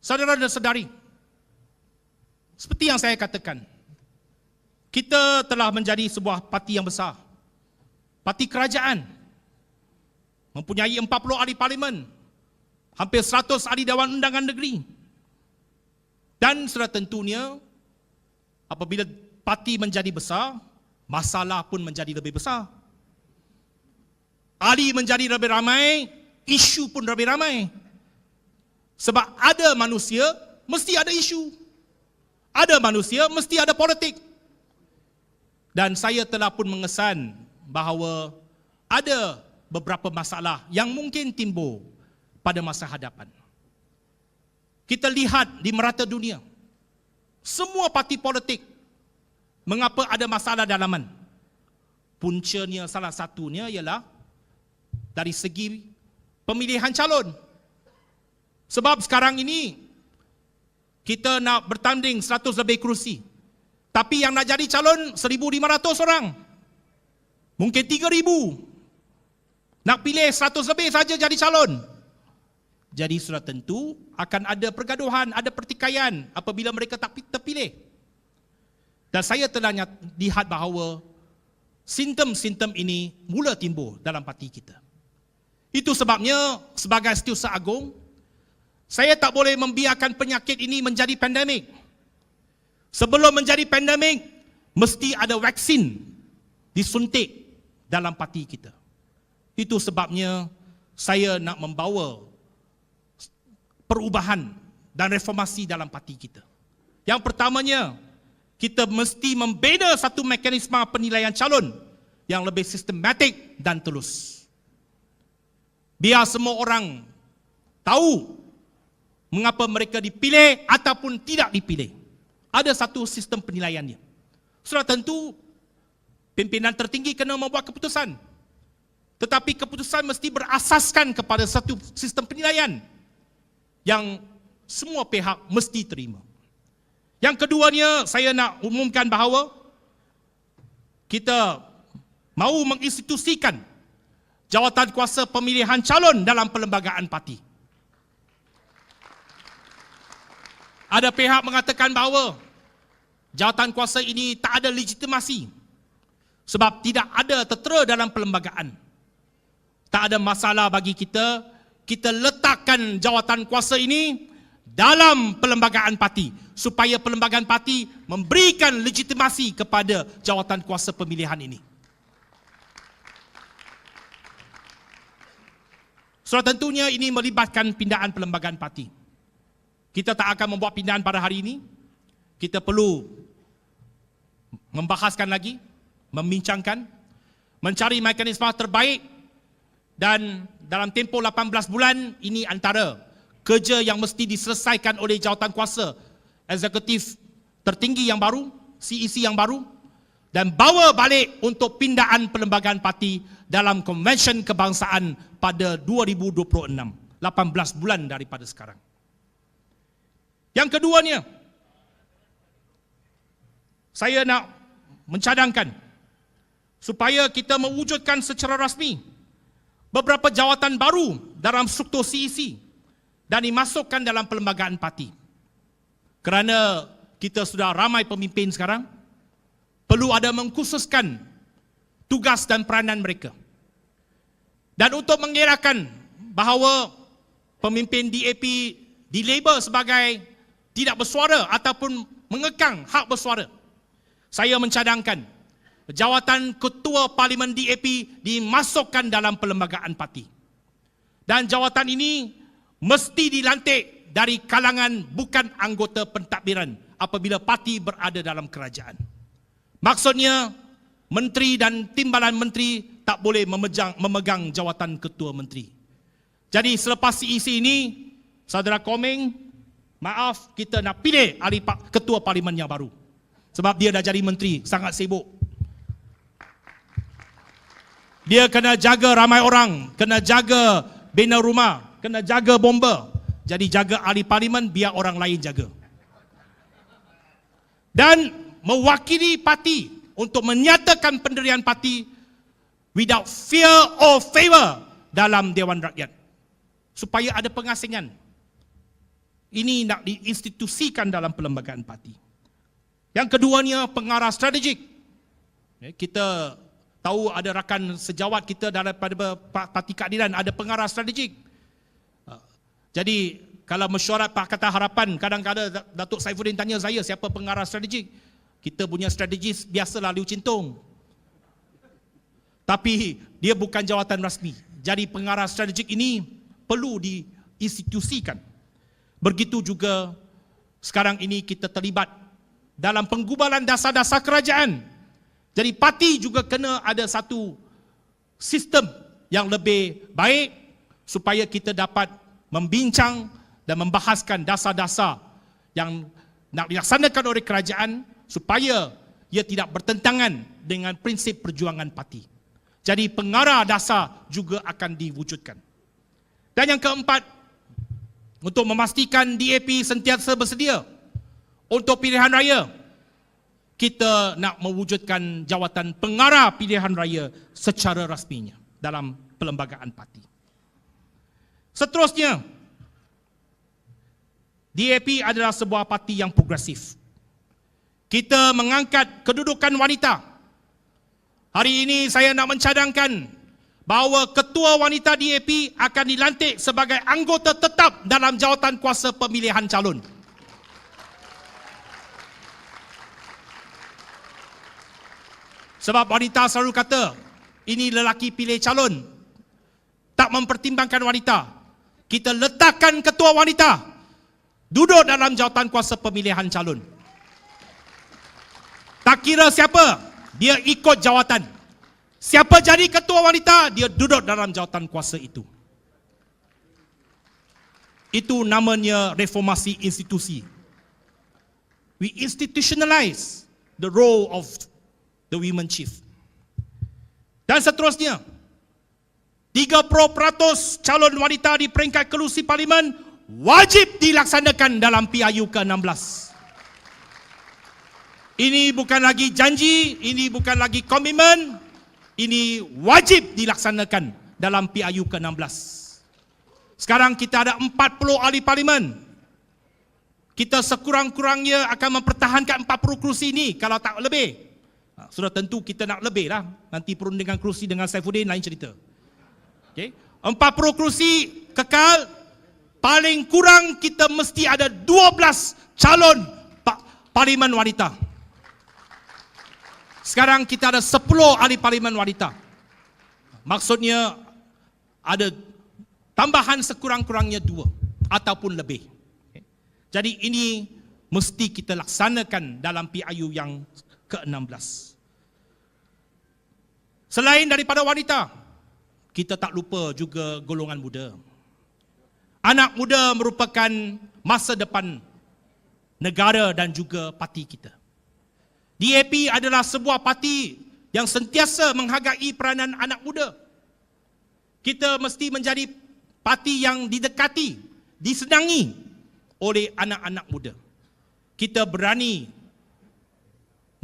Saudara dan saudari, seperti yang saya katakan, kita telah menjadi sebuah parti yang besar. Parti kerajaan. Mempunyai 40 ahli parlimen. Hampir 100 ahli Dewan Undangan Negeri. Dan sudah tentunya, apabila parti menjadi besar, masalah pun menjadi lebih besar. Ahli menjadi lebih ramai, isu pun lebih ramai. Sebab ada manusia, mesti ada isu. Ada manusia, mesti ada politik. Dan saya telah pun mengesan bahawa ada beberapa masalah yang mungkin timbul pada masa hadapan. Kita lihat di merata dunia, semua parti politik mengapa ada masalah dalaman. Puncanya salah satunya ialah dari segi pemilihan calon. Sebab sekarang ini kita nak bertanding 100 lebih kerusi. Tapi yang nak jadi calon 1,500 orang. Mungkin 3,000. Nak pilih 100 lebih saja jadi calon. Jadi sudah tentu akan ada pergaduhan, ada pertikaian apabila mereka tak terpilih. Dan saya telah lihat bahawa simptom-simptom ini mula timbul dalam parti kita. Itu sebabnya sebagai setiausaha agung, saya tak boleh membiarkan penyakit ini menjadi pandemik. Sebelum menjadi pandemik, mesti ada vaksin disuntik dalam parti kita. Itu sebabnya saya nak membawa perubahan dan reformasi dalam parti kita. Yang pertamanya, kita mesti membina satu mekanisme penilaian calon yang lebih sistematik dan telus. Biar semua orang tahu mengapa mereka dipilih ataupun tidak dipilih. Ada satu sistem penilaiannya. Sudah tentu pimpinan tertinggi kena membuat keputusan. Tetapi keputusan mesti berasaskan kepada satu sistem penilaian yang semua pihak mesti terima. Yang keduanya saya nak umumkan bahawa kita mahu menginstitusikan jawatan kuasa pemilihan calon dalam perlembagaan parti. Ada pihak mengatakan bahawa jawatan kuasa ini tak ada legitimasi sebab tidak ada tertera dalam perlembagaan. Tak ada masalah bagi kita, kita letakkan jawatan kuasa ini dalam perlembagaan parti supaya perlembagaan parti memberikan legitimasi kepada jawatan kuasa pemilihan ini. Sudah tentunya ini melibatkan pindaan perlembagaan parti. Kita tak akan membuat pindahan pada hari ini. Kita perlu membahaskan lagi, membincangkan, mencari mekanisme terbaik dan dalam tempoh 18 bulan ini antara kerja yang mesti diselesaikan oleh jawatan kuasa eksekutif tertinggi yang baru, CEC yang baru dan bawa balik untuk pindaan perlembagaan parti dalam konvensyen kebangsaan pada 2026, 18 bulan daripada sekarang. Yang keduanya, saya nak mencadangkan supaya kita mewujudkan secara rasmi beberapa jawatan baru dalam struktur CEC dan dimasukkan dalam perlembagaan parti. Kerana kita sudah ramai pemimpin sekarang, perlu ada mengkhususkan tugas dan peranan mereka. Dan untuk mengirakan bahawa pemimpin DAP dilabel sebagai tidak bersuara ataupun mengekang hak bersuara. Saya mencadangkan jawatan ketua parlimen DAP dimasukkan dalam perlembagaan parti. Dan jawatan ini mesti dilantik dari kalangan bukan anggota pentadbiran apabila parti berada dalam kerajaan. Maksudnya menteri dan timbalan menteri tak boleh memegang, memegang jawatan ketua menteri. Jadi selepas CEC ini, saudara Komeng Maaf, kita nak pilih ahli ketua parlimen yang baru. Sebab dia dah jadi menteri, sangat sibuk. Dia kena jaga ramai orang, kena jaga bina rumah, kena jaga bomba. Jadi jaga ahli parlimen biar orang lain jaga. Dan mewakili parti untuk menyatakan pendirian parti without fear or favor dalam Dewan Rakyat. Supaya ada pengasingan Ini nak diinstitusikan dalam perlembagaan parti. Yang keduanya pengarah strategik. Ya, kita tahu ada rakan sejawat kita daripada Parti Keadilan ada pengarah strategik. Ha, jadi kalau mesyuarat Pakatan Harapan kadang-kadang Datuk Saifuddin tanya saya siapa pengarah strategik. Kita punya strategis biasalah Liu Cintong. Tapi dia bukan jawatan rasmi. Jadi pengarah strategik ini perlu diinstitusikan. Begitu juga sekarang ini kita terlibat dalam penggubalan dasar-dasar kerajaan. Jadi parti juga kena ada satu sistem yang lebih baik supaya kita dapat membincang dan membahaskan dasar-dasar yang nak dilaksanakan oleh kerajaan supaya ia tidak bertentangan dengan prinsip perjuangan parti. Jadi pengarah dasar juga akan diwujudkan. Dan yang keempat, untuk memastikan DAP sentiasa bersedia untuk pilihan raya. Kita nak mewujudkan jawatan pengarah pilihan raya secara rasminya dalam perlembagaan parti. Seterusnya, DAP adalah sebuah parti yang progresif. Kita mengangkat kedudukan wanita. Hari ini saya nak mencadangkan bahawa ketua wanita DAP akan dilantik sebagai anggota tetap dalam jawatan kuasa pemilihan calon. Sebab wanita selalu kata, ini lelaki pilih calon. Tak mempertimbangkan wanita. Kita letakkan ketua wanita duduk dalam jawatan kuasa pemilihan calon. Tak kira siapa, dia ikut jawatan. Siapa jadi ketua wanita, dia duduk dalam jawatan kuasa itu. Itu namanya reformasi institusi. We institutionalize the role of the women chief. Dan seterusnya, 30% calon wanita di peringkat kelusi parlimen wajib dilaksanakan dalam PIU ke-16. Ini bukan lagi janji, ini bukan lagi komitmen, ini wajib dilaksanakan dalam PIU ke-16. Sekarang kita ada 40 ahli parlimen. Kita sekurang-kurangnya akan mempertahankan 40 kerusi ini kalau tak lebih. Ha, sudah tentu kita nak lebih lah. Nanti perundingan kerusi dengan Saifuddin lain cerita. Okay. 40 kerusi kekal, paling kurang kita mesti ada 12 calon parlimen wanita. Sekarang kita ada 10 ahli parlimen wanita. Maksudnya ada tambahan sekurang-kurangnya dua ataupun lebih. Jadi ini mesti kita laksanakan dalam PIU yang ke-16. Selain daripada wanita, kita tak lupa juga golongan muda. Anak muda merupakan masa depan negara dan juga parti kita. DAP adalah sebuah parti yang sentiasa menghargai peranan anak muda. Kita mesti menjadi parti yang didekati, disenangi oleh anak-anak muda. Kita berani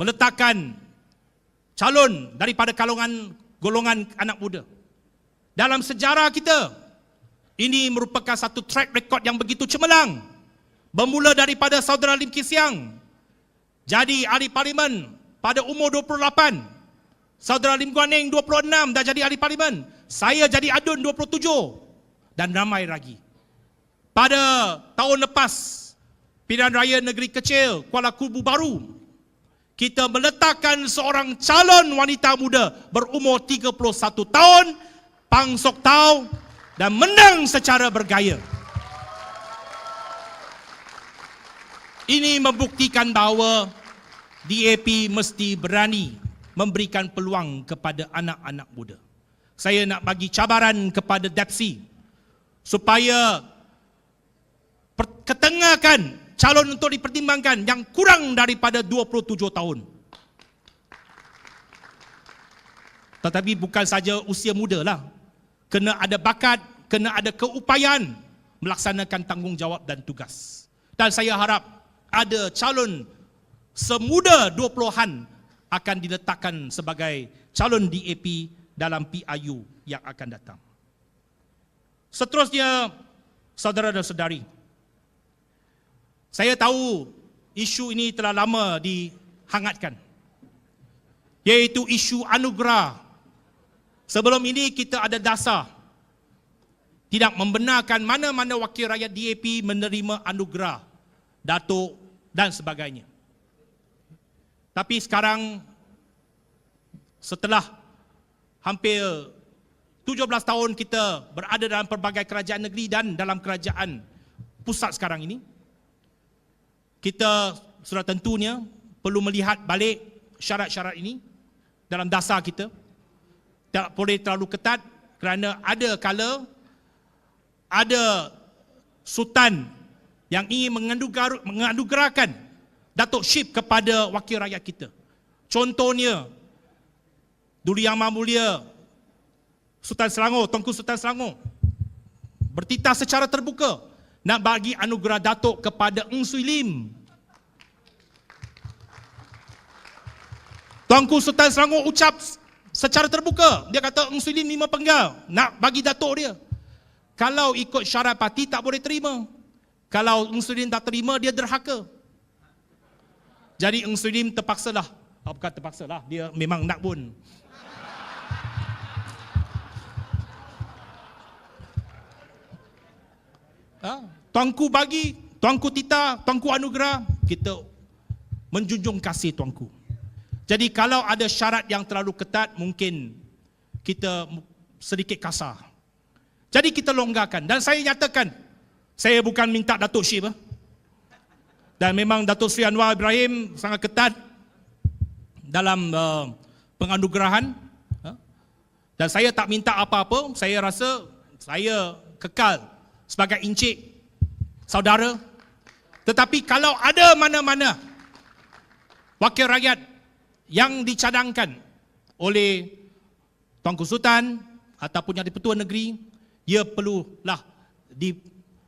meletakkan calon daripada kalongan golongan anak muda. Dalam sejarah kita, ini merupakan satu track record yang begitu cemerlang. Bermula daripada saudara Lim Kisiang jadi ahli parlimen pada umur 28. Saudara Lim Guan Eng 26 dah jadi ahli parlimen. Saya jadi adun 27 dan ramai lagi. Pada tahun lepas pilihan raya negeri kecil Kuala Kubu Baru kita meletakkan seorang calon wanita muda berumur 31 tahun Pang Sok Tau dan menang secara bergaya. Ini membuktikan bahawa DAP mesti berani memberikan peluang kepada anak-anak muda. Saya nak bagi cabaran kepada DAPSI supaya ketengahkan calon untuk dipertimbangkan yang kurang daripada 27 tahun. Tetapi bukan saja usia muda lah. Kena ada bakat, kena ada keupayaan melaksanakan tanggungjawab dan tugas. Dan saya harap ada calon semuda 20-an akan diletakkan sebagai calon DAP dalam PIU yang akan datang. Seterusnya, saudara dan saudari, Saya tahu isu ini telah lama dihangatkan. Yaitu isu anugerah. Sebelum ini kita ada dasar tidak membenarkan mana-mana wakil rakyat DAP menerima anugerah, datuk dan sebagainya. Tapi sekarang setelah hampir 17 tahun kita berada dalam pelbagai kerajaan negeri dan dalam kerajaan pusat sekarang ini, kita sudah tentunya perlu melihat balik syarat-syarat ini dalam dasar kita. Tak boleh terlalu ketat kerana ada kala ada sultan yang ingin menganugerah- menganugerahkan Datuk Syip kepada wakil rakyat kita. Contohnya, Duli Yang Maha Mulia Sultan Selangor, Tuanku Sultan Selangor bertitah secara terbuka nak bagi anugerah Datuk kepada Eng Swee Lim. Tuanku Sultan Selangor ucap secara terbuka. Dia kata Eng Swee Lim lima penggal nak bagi Datuk dia. Kalau ikut syarat parti tak boleh terima. Kalau Lim tak terima dia derhaka. Jadi Swee Lim terpaksalah. Oh, bukan terpaksalah, dia memang nak pun. Ha? Tuanku bagi, tuanku tita, tuanku anugerah, kita menjunjung kasih tuanku. Jadi kalau ada syarat yang terlalu ketat, mungkin kita sedikit kasar. Jadi kita longgarkan. Dan saya nyatakan, saya bukan minta Datuk Syif. eh. Dan memang Datuk Sri Anwar Ibrahim sangat ketat dalam uh, penganugerahan. Ha? Dan saya tak minta apa-apa, saya rasa saya kekal sebagai encik saudara. Tetapi kalau ada mana-mana wakil rakyat yang dicadangkan oleh Tuanku Sultan ataupun yang di-Pertua Negeri, ia perlulah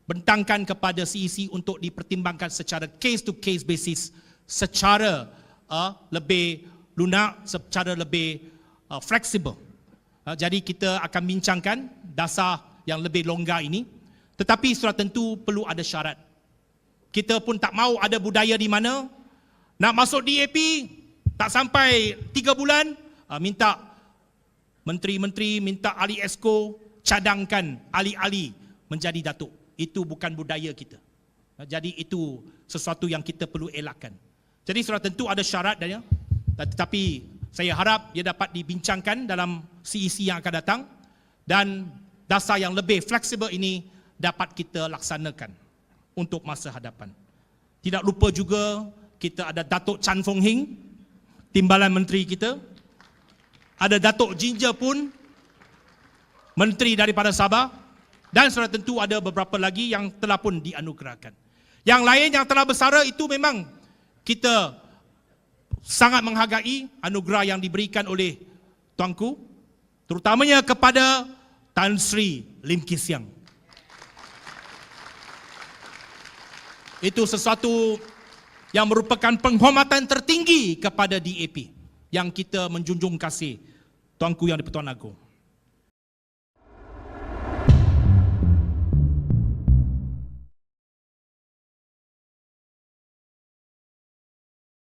dibentangkan kepada CEC untuk dipertimbangkan secara case to case basis secara uh, lebih lunak, secara lebih uh, fleksibel. Uh, jadi kita akan bincangkan dasar yang lebih longgar ini tetapi sudah tentu perlu ada syarat. Kita pun tak mau ada budaya di mana nak masuk DAP tak sampai tiga bulan uh, minta menteri-menteri, minta ahli esko cadangkan ahli-ahli menjadi datuk. Itu bukan budaya kita. Jadi itu sesuatu yang kita perlu elakkan. Jadi sudah tentu ada syarat dan ya. Tetapi saya harap ia dapat dibincangkan dalam CEC yang akan datang dan dasar yang lebih fleksibel ini dapat kita laksanakan untuk masa hadapan. Tidak lupa juga kita ada Datuk Chan Fong Hing, timbalan menteri kita. Ada Datuk Jinja pun, menteri daripada Sabah. Dan sudah tentu ada beberapa lagi yang telah pun dianugerahkan. Yang lain yang telah bersara itu memang kita sangat menghargai anugerah yang diberikan oleh tuanku, terutamanya kepada Tan Sri Lim Kee Siang. Itu sesuatu yang merupakan penghormatan tertinggi kepada DAP yang kita menjunjung kasih Tuanku Yang di-Pertuan Agong.